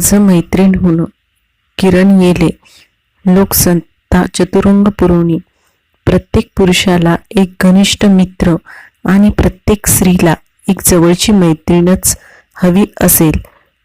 माझं मैत्रीण होणं. किरण येले लोकसंता चतुरंग पुरवणी प्रत्येक पुरुषाला एक घनिष्ठ मित्र आणि प्रत्येक स्त्रीला एक जवळची मैत्रीणच हवी असेल.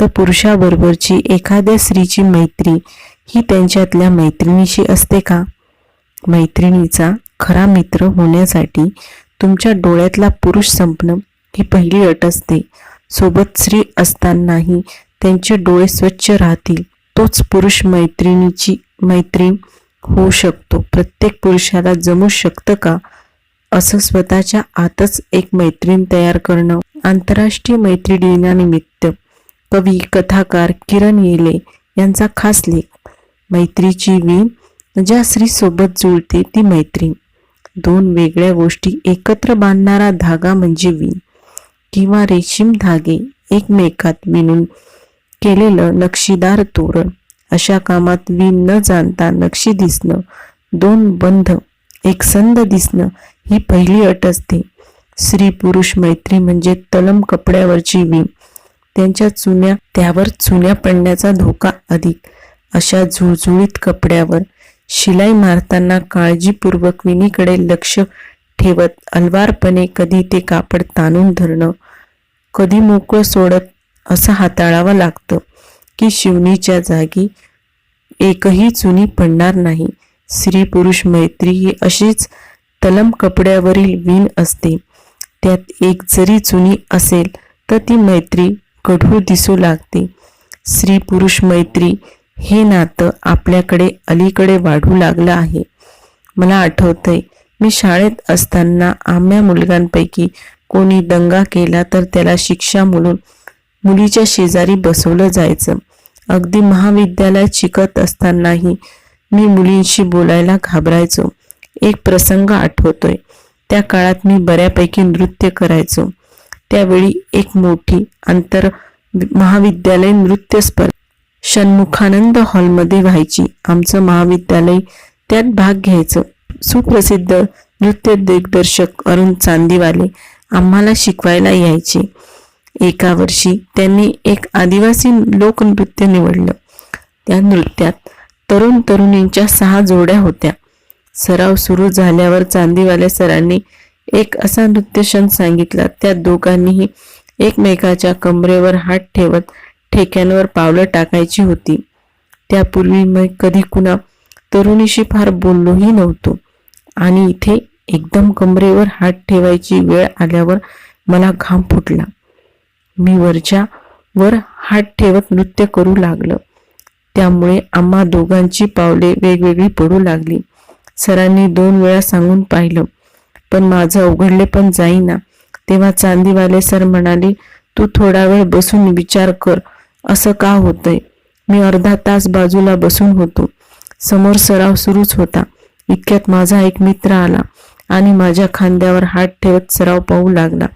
तर पुरुषाबरोबरची एखाद्या स्त्रीची मैत्री ही त्यांच्यातल्या मैत्रिणीशी असते का? मैत्रिणीचा खरा मित्र होण्यासाठी तुमच्या डोळ्यातला पुरुष संपणं ही पहिली अट असते. सोबत स्त्री असतानाही त्यांचे डोळे स्वच्छ राहतील. तोच पुरुष मैत्रिणीची मैत्रीण होऊ शकतो. प्रत्येक पुरुषाला जमू शकतं का? असं स्वतःच्या आतच एक मैत्रीण तयार करणं आंतरराष्ट्रीय मैत्री दिनानिमित्त कवी कथाकार किरण येले यांचा खास लेख. मैत्रीची वीण ज्या स्त्रीसोबत जुळते ती मैत्रीण. दोन वेगळ्या गोष्टी एकत्र बांधणारा धागा म्हणजे वीण. किंवा रेशीम धागे एकमेकात विणून केलेलं नक्षीदार तोरण. अशा कामात वीण न जाणता नक्षी दिसणं दोन बंध एकसंध दिसणं ही पहिली अट असते. स्त्री पुरुष मैत्री म्हणजे तलम कपड्यावरची वीण. त्यांच्या चुन्या त्यावर चुन्या पडण्याचा धोका अधिक. अशा झुळझुळीत कपड्यावर शिलाई मारताना काळजीपूर्वक विणीकडे लक्ष ठेवत अलवारपणे कधी ते कापड ताणून धरणं कधी मोकळं सोडत असं हाताळावं लागतं की शिवणीच्या जागी एकही चुनी पडणार नाही. स्त्री पुरुष मैत्री ही अशीच तलम कपड्यावरील वीण असते. त्यात एक जरी चुनी असेल तर ती मैत्री कढू दिसू लागते. स्त्री पुरुष मैत्री हे नातं आपल्याकडे अलीकडे वाढू लागलं आहे. मला आठवतंय मी शाळेत असताना आम्या मुलगांपैकी कोणी दंगा केला तर त्याला शिक्षा म्हणून मुलीच्या शेजारी बसवलं जायचं. अगदी महाविद्यालयात शिकत असतानाही मी मुलींशी बोलायला घाबरायचो. एक प्रसंग आठवतोय. त्या काळात मी बऱ्यापैकी नृत्य करायचो. त्यावेळी एक मोठी आंतर महाविद्यालय नृत्य स्पर्धा षण्मुखानंद हॉलमध्ये व्हायची. आमचं महाविद्यालय त्यात भाग घ्यायचं. सुप्रसिद्ध नृत्य दिग्दर्शक अरुण चांदीवाले आम्हाला शिकवायला यायचे. एका वर्षी त्यांनी एक आदिवासी लोकनृत्य निवडलं. त्या नृत्यात तरुण तरुणींच्या सहा जोड्या होत्या. सराव सुरू झाल्यावर चांदीवाल्या सरांनी एक असा नृत्यक्षण सांगितला. त्या दोघांनीही एकमेकाच्या कमरेवर हात ठेवत ठेक्यांवर पावलं टाकायची होती. त्यापूर्वी मी कधी कुणा तरुणीशी फार बोललोही नव्हतो. आणि इथे एकदम कमरेवर हात ठेवायची वेळ आल्यावर मला घाम फुटला. मी वरच्या वर हात ठेवत नृत्य करू लागलं. त्यामुळे आम्हा दोघांची पावले वेगवेगळी पडू लागली. सरांनी दोन वेळा सांगून पाहिलं पण माझं अवघडले पण जाईना. तेव्हा चांदीवाले सर म्हणाले तू थोडा वेळ बसून विचार कर असं का होतंय? मी अर्धा तास बाजूला बसून होतो. समोर सराव सुरूच होता. इतक्यात माझा एक मित्र आला आणि माझ्या खांद्यावर हात ठेवत सराव पाहू लागला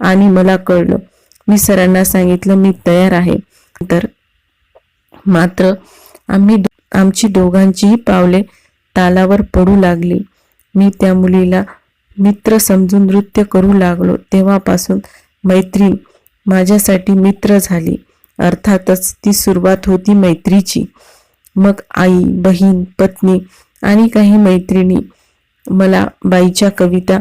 आणि मला कळलं मी सरांना सांगितलं मी तयार आहे. तर मात्र आम्ही आमची दोघांचीही पावले तालावर पडू लागली. मी त्या मुलीला मित्र समजून नृत्य करू लागलो. तेव्हापासून मैत्रीण माझ्यासाठी मित्र झाली. अर्थातच ती सुरुवात होती मैत्रीची. मग आई बहीण पत्नी आणि काही मैत्रिणी मला बाईच्या कविता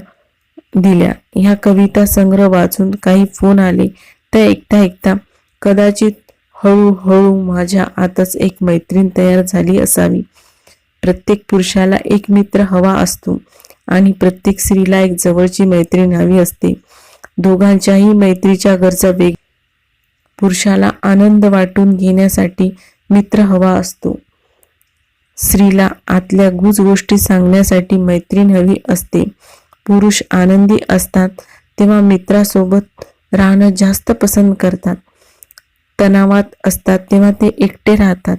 दिल्या. ह्या कविता संग्रह वाचून काही फोन आले. त्या ऐकता ऐकता कदाचित हळूहळू माझ्या आतच एक मैत्रीण तयार झाली असावी. प्रत्येक पुरुषाला एक मित्र हवा असतो आणि प्रत्येक स्त्रीला एक जवळची मैत्रीण हवी असते. दोघांच्याही मैत्रीच्या गरजा वेग पुरुषाला आनंद वाटून घेण्यासाठी मित्र हवा असतो. स्त्रीला आतल्या गुज गोष्टी सांगण्यासाठी मैत्रीण हवी असते. पुरुष आनंदी असतात तेव्हा मित्रासोबत राहणं जास्त पसंत करतात. तणावात असतात तेव्हा ते एकटे राहतात.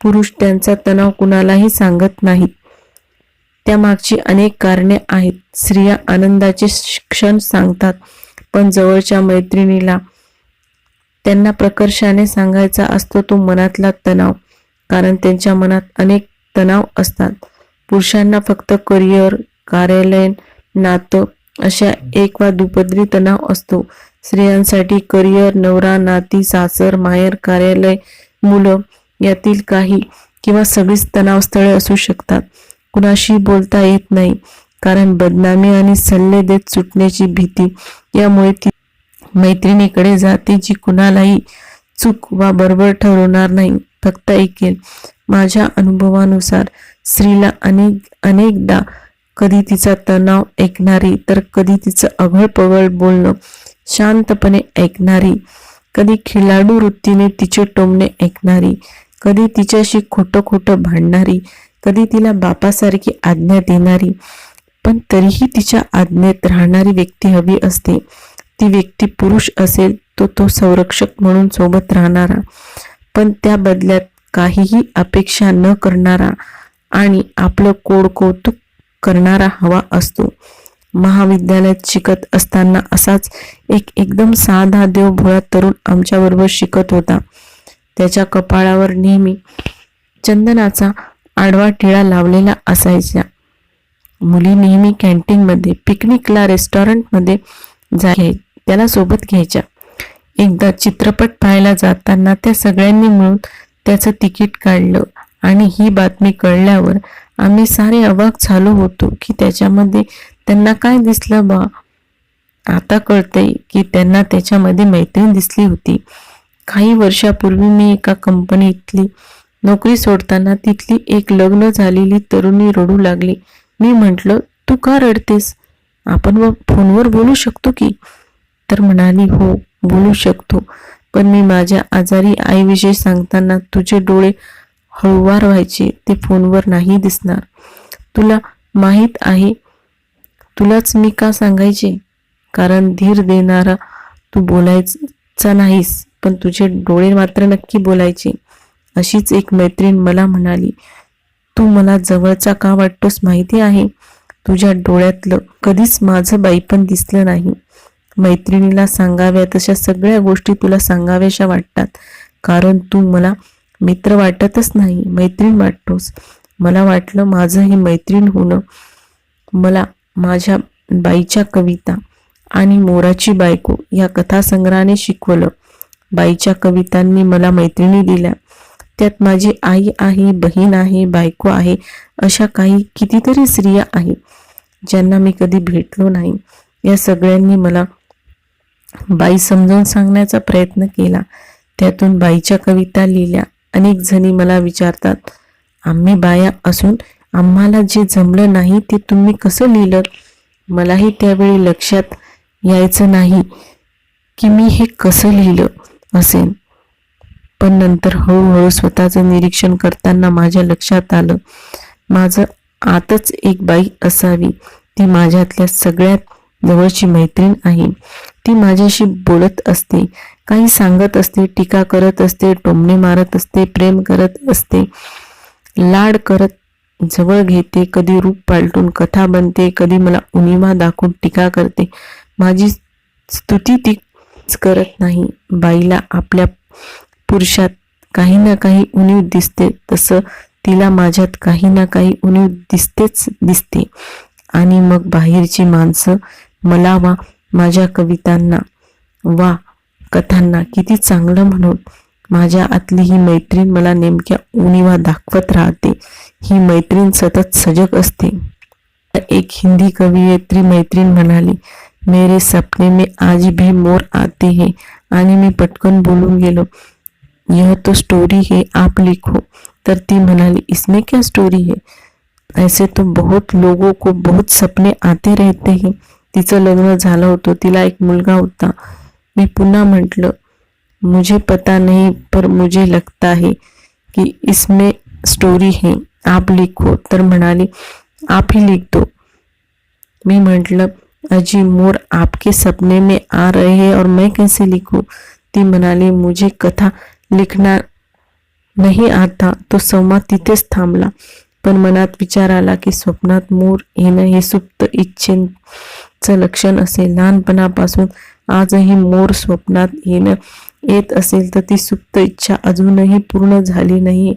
पुरुष त्यांचा तणाव कुणालाही सांगत नाहीत. त्यामागची अनेक कारणे आहेत. स्त्रिया आनंदाचे क्षण सांगतात पण जवळच्या मैत्रिणीला त्यांना प्रकर्षाने सांगायचा असतो तो मनातला तणाव कारण त्यांच्या मनात अनेक तणाव असतात. पुरुषांना फक्त करिअर कार्यालयीन नातं अशा एक वा दुपदरी तणाव असतो. स्त्रियांसाठी करिअर नवरा नाती सासर माहेर कार्यालय मुलं यातील काही किंवा सगळीच तणावस्थळे असू शकतात. कुणाशी बोलता येत नाही कारण बदनामी आणि सल्ले देत सुटण्याची भीती यामुळे ती मैत्रिणीकडे जाते जी कुणालाही चूक वा बरोबर ठरवणार नाही. फक्त ऐकेल माझ्या अनुभवानुसार स्त्रीला अनेक अनेकदा कधी तिचा तणाव ऐकणारी तर कधी तिचं अघळ पगळ बोलणं शांतपणे ऐकणारी कधी खिलाडू वृत्तीने तिचे टोमणे ऐकणारी कधी तिच्याशी खोटं खोटं भांडणारी कधी तिला बापासारखी आज्ञा देणारी पण तरीही तिच्या आज्ञेत राहणारी व्यक्ती हवी असते. ती व्यक्ती पुरुष असेल तो तो संरक्षक म्हणून सोबत राहणारा पण त्या बदल्यात काहीही अपेक्षा न करणारा आणि आपलं कोड कौतुक करणारा हवा असतो. महाविद्यालयात शिकत असताना असाच एक एकदम साधा देव भोळा तरुण आमच्याबरोबर शिकत होता. त्याच्या कपाळावर नेहमी चंदनाचा आडवा टिळा लावलेला असायचा. मुली नेहमी कॅन्टीनमध्ये पिकनिकला रेस्टॉरंटमध्ये जाय त्याला सोबत घ्यायच्या. एकदा चित्रपट पाहायला जाताना त्या सगळ्यांनी मिळून त्याचं तिकीट काढलं आणि ही बातमी कळल्यावर आम्ही सारे अवाक झालो होतो की त्याच्यामध्ये त्यांना काय दिसलं बा? आता कळतंय की त्यांना त्याच्यामध्ये मैत्रीण दिसली होती. काही वर्षापूर्वी मी एका कंपनीतली नोकरी सोडताना तिथली एक लग्न झालेली तरुणी रडू लागली. मी म्हटलं तू का रडतेस? आपण व फोनवर बोलू शकतो की? तर म्हणाली हो बोलू शकतो. पण मी माझ्या आजारी आईविषयी सांगताना तुझे डोळे हळूवार व्हायचे ते फोनवर नाही दिसणार. तुला माहीत आहे तुलाच मी का सांगायचे? कारण धीर देणारा तू बोलायचा नाहीस पण तुझे डोळे मात्र नक्की बोलायचे. अशीच एक मैत्रीण मला म्हणाली तू मला जवळचा का वाटतोस माहिती आहे? तुझ्या डोळ्यातलं कधीच माझं बाईपण दिसलं नाही. मैत्रिणीला सांगाव्या तशा सगळ्या गोष्टी तुला सांगाव्याशा वाटतात. कारण तू मला मित्र वाटतच नाही मैत्रीण वाटतोस. मला वाटलं माझं हे मैत्रीण होणं मला माझ्या बाईच्या कविता आणि मोराची बायको या कथासंग्रहाने शिकवलं. बाईच्या कवितांनी मला मैत्रिणी दिल्या. त्यात माझी आई आहे बहीण आहे बायको आहे अशा काही कितीतरी स्त्रिया आहेत ज्यांना मी कधी भेटलो नाही. या सगळ्यांनी मला बाई समजावून सांगण्याचा प्रयत्न केला. त्यातून बाईच्या कविता लिहिल्या. अनेक जणी मला विचारतात आम्ही बाया असून आम्हाला जे जमलं नाही ते तुम्ही कसं लिहिलं? मलाही त्यावेळी लक्षात यायचं नाही की मी हे कसं लिहिलं असेल पण नंतर हळूहळू स्वतःचं निरीक्षण करताना माझ्या लक्षात आलं. माझं आतच एक बाई असावी ती माझ्यातल्या सगळ्यात जवळची मैत्रीण आहे. ती माझ्याशी बोलत असते काही सांगत असते टीका करत असते टोमणे मारत असते प्रेम करत असते लाड करत जवळ घेते कधी रूप पालटून कथा बनते कधी मला उणिमा दाखवून टीका करते. माझी स्तुती तीच करत नाही. बाईला आपल्या पुरुषात काही ना काही उणीव दिसते तसं तिला माझ्यात काही ना काही उणीव दिसतेच दिसते. आणि मग बाहेरची माणसं मला वा माझ्या कवितांना वा कथांना किती चांगलं म्हणून माझ्या आतली ही मैत्रीण मला नेमक्या उणीवा दाखवत राहते. ही मैत्रीण सतत सजग असते. एक हिंदी कवयित्री मैत्रीण म्हणाली मेरे सपने में आज भी मोर आते हैं. आणि मी पटकन बोलून गेलो यह तो स्टोरी है आप लिखो. तर ती म्हणाली इसमें क्या स्टोरी है? ऐसे तो बहुत लोगों को बहुत सपने आते रहते हैं. तिचं लग्न झालं होतं तिला एक मुलगा होता. मी पुन्हा म्हटलं मुझे पता नहीं पर मुझे लगता है कि इसमें स्टोरी है। आप लिखो तर म्हणाली आप ही लिख दो। मी म्हटलं अजी मोर आपके सपने में आ रहे हैं और मैं कैसे लिखूं? ती म्हणाली मुझे कथा लिखना नाही आता तो संवाद तिथेच थांबला। पण मनात विचार आला की स्वप्नात मोर येणं हे सुप्त इच्छेचं लक्षण असेल लहानपणापासून आजही मोर स्वप्नात येणं येत असेल तर ती सुप्त इच्छा अजूनही पूर्ण झाली नाही.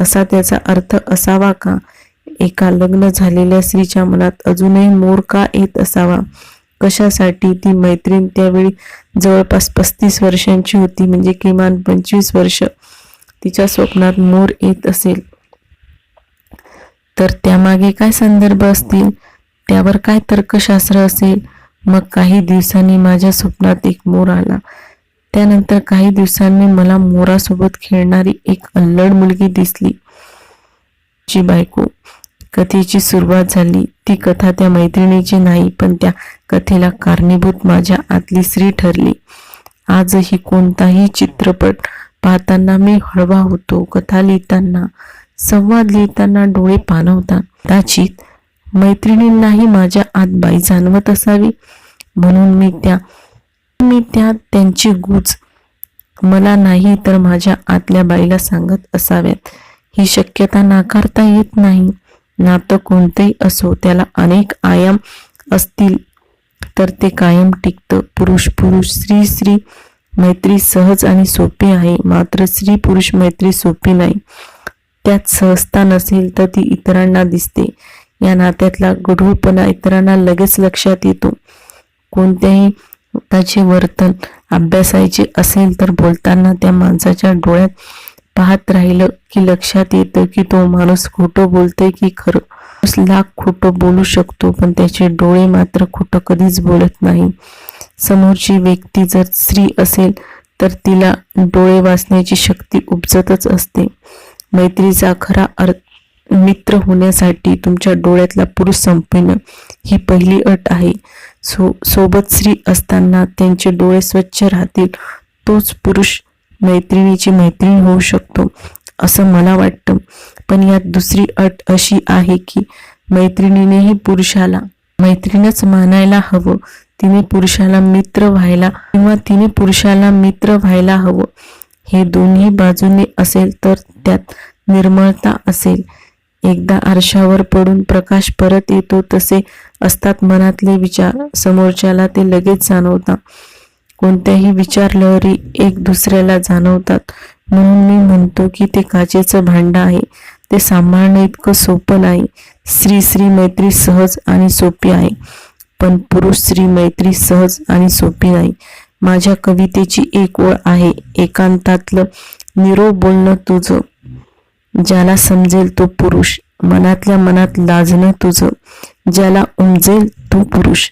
असा त्याचा अर्थ असावा का? एका लग्न झालेल्या स्त्रीच्या मनात अजूनही मोर का येत असावा? कशासाठी ती मैत्रीण त्यावेळी जवळपास पस्तीस वर्षांची होती म्हणजे किमान पंचवीस वर्ष? तिच्या स्वप्नात मोर येत असेल. तर त्यामागे काय संदर्भ असतील? त्यावर काय तर्कशास्त्र असेल? मग काही दिवसांनी माझ्या स्वप्नात एक मोर आला. त्यानंतर काही दिवसांनी मला मोरासोबत खेळणारी एक अल्लड मुलगी दिसली. ची बायको कथेची सुरुवात झाली. ती कथा त्या मैत्रिणीची नाही पण त्या कथेला कारणीभूत माझ्या आतली स्त्री ठरली. आजही कोणताही चित्रपट पाहताना मी हळवा होतो. कथा लिहिताना संवाद लिहिताना डोळे पानवतात. कदाचित मैत्रिणींनाही माझ्या आत बाई जाणवत असावी. म्हणून मी त्या मी त्या त्यांची गूज. मला नाही तर माझ्या आतल्या बाईला सांगत असाव्यात. ही शक्यता नाकारता येत नाही. नातं कोणतंही असो त्याला अनेक आयाम असतील तर ते कायम टिकतं. पुरुष पुरुष स्त्री स्त्री मैत्री सहज आणि सोपी आहे. मात्र स्त्री पुरुष मैत्री सोपी नाही. त्यात सहजता नसेल तर ती इतरांना दिसते. या नात्यातला गढूळपणा इतरांना लगेच लक्षात येतो. कोणत्याही त्याचे वर्तन अभ्यासायचे असेल तर बोलताना त्या माणसाच्या डोळ्यात पाहत राहिलं की लक्षात येतं की तो माणूस खोटं बोलतोय की खरं. लाख खोटं बोलू शकतो पण त्याचे डोळे मात्र खोटं कधीच बोलत नाही. समोरची व्यक्ती जर स्त्री असेल तर तिला डोळे वाचण्याची शक्ती उपजतच असते. मैत्रीचा खरा अर्थ मित्र होण्यासाठी तुमच्या डोळ्यातला पुरुष संपविणं ही पहिली अट आहे. सो सोबत स्त्री असताना त्यांचे डोळे स्वच्छ राहतील तोच पुरुष मैत्रिणीची मैत्रीण होऊ शकतो असं मला वाटतं. पण यात दुसरी अट अशी आहे की मैत्रिणीनेही पुरुषाला मैत्रीणच मानायला हवं. तिने पुरुषाला मित्र व्हायला किंवा तिने पुरुषाला मित्र व्हायला हवं. हे दोन्ही बाजूने असेल तर त्यात निर्मळता असेल. एकदा आरशावर पडून प्रकाश परत येतो तसे असतात मनातले विचार. समोरच्याला ते लगेच जाणवतात. कोणत्याही विचार लहरी एक दुसऱ्याला जाणवतात. म्हणून मी म्हणतो की ते काचेचं भांड आहे. ते सांभाळणं इतकं सोपं नाही. स्त्री स्त्री मैत्री सहज आणि सोपी आहे. पण पुरुष स्त्री मैत्री सहज आणि सोपी नाही. माझ्या कवितेची एक ओळ आहे एकांतातलं निरोप बोलणं तुझं. ज्याला समजेल तो पुरुष. मनातल्या मनात लाजणं तुझं. ज्याला उमजेल तो पुरुष.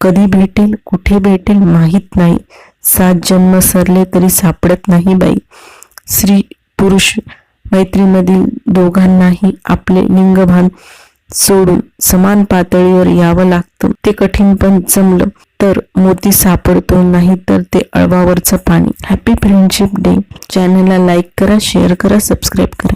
कधी भेटेल कुठे भेटेल माहीत नाही. सात जन्म सरले तरी सापडत नाही बाई. स्त्री पुरुष मैत्रीमधील दोघांनाही आपले लिंगभान सोडून समान पातळीवर यावं लागतं. ते कठीण पण जमलं तर मोती सापडतो नाही तर ते अळवावरचं पाणी. हॅपी फ्रेंडशिप डे चॅनलला लाईक करा शेअर करा सबस्क्राईब करा.